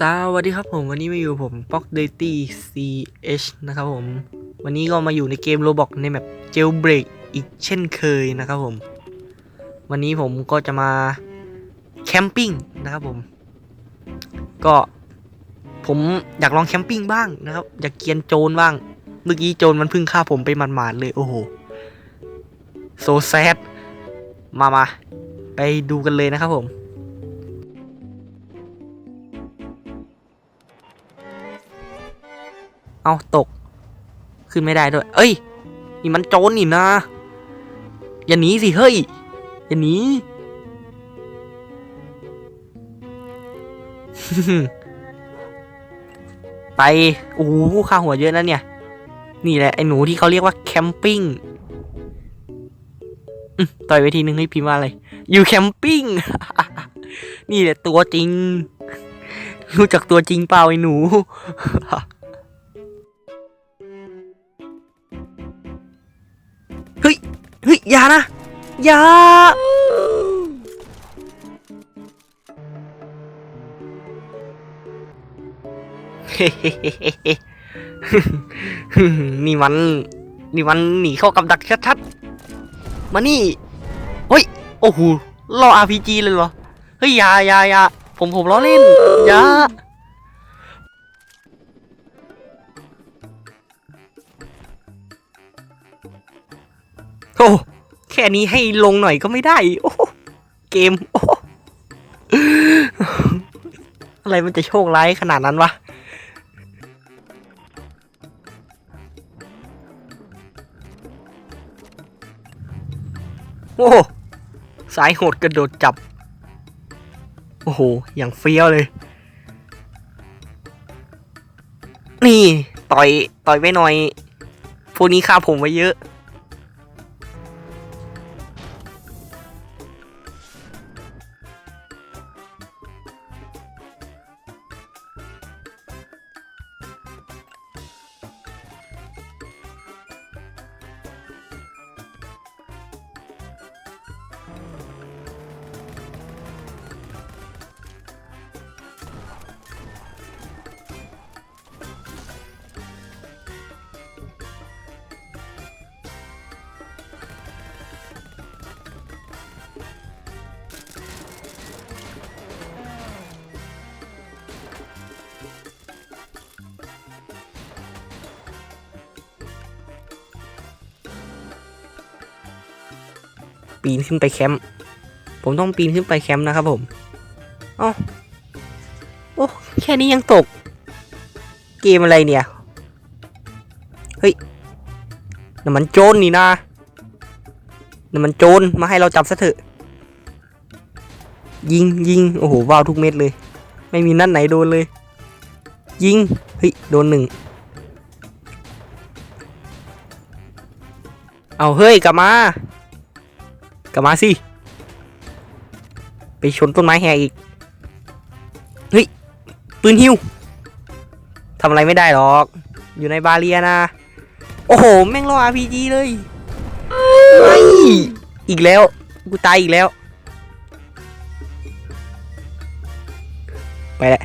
สวัสดีครับผมวันนี้มาอยู่ผม p o k d a t y CH นะครับผม วันนี้ก็มาอยู่ในเกม Roblox ในแมป Jailbreak อีกเช่นเคยนะครับผม วันนี้ผมก็จะมาแคมปิ้งนะครับผม ก็ผมอยากลองแคมปิ้งบ้างนะครับ อยากเกียนโจรบ้าง เมื่อกี้โจรมันพิ่งฆ่าผมไปหมาดๆเลย โอ้โหโซแซดมามาไปดูกันเลยนะครับผม เอาตก ขึ้นไม่ได้ด้วย เอ้ย นี่มันโจรนี่นะ อย่าหนีสิ เฮ้ย อย่าหนี ไป โอ้โหค่าหัวเยอะนะเนี่ย นี่แหละ ไอ้หนูที่เขาเรียกว่าแคมปิ้งต่อยไปทีนึงให้พิมพ์ว่าอะไร อยู่แคมปิ้ง นี่แหละตัวจริง รู้จักตัวจริงเปล่าไอ้หนู เฮ้ยอย่านะอย่านี่มันนี่มันหนีเข้ากับดักชัดๆ มานี่เฮ้ยโอ้โหล่อ RPG เลยเหรอ เฮ้ยอย่าอย่าอย่าผมผมล้อเล่นอย่า โอ้แค่นี้ให้ลงหน่อยก็ไม่ได้ โอ้เกมโอ้อะไรมันจะโชคร้ายขนาดนั้นวะโอ้สายโหดกระโดดจับ โอ้โห อย่างเฟี้ยวเลย นี่ ต่อย ต่อยไปหน่อย พวกนี้ฆ่าผมไว้เยอะ ปีนขึ้นไปแคมป์ผมต้องปีนขึ้นไปแคมป์นะครับผมอ้าโอ้แค่นี้ยังตก เกมอะไรเนี่ย เฮ้ยนั่นมันโจรนี่นะนั่นมันโจรมาให้เราจับซะเถอะ ยิงยิงโอ้โหว้าวทุกเม็ดเลย ไม่มีนัดไหนโดนเลย ยิงเฮ้ยโดนหนึ่งเอาเฮ้ยกลับมา กลับมาสิ ไปชนต้นไม้แหกอีก เฮ้ย ปืนฮิวทำอะไรไม่ได้หรอก อยู่ในบาเรียนะ โอ้โห แม่งรอ RPG เลยเฮ้ยอีกแล้ว กูตายอีกแล้ว ไปแหละ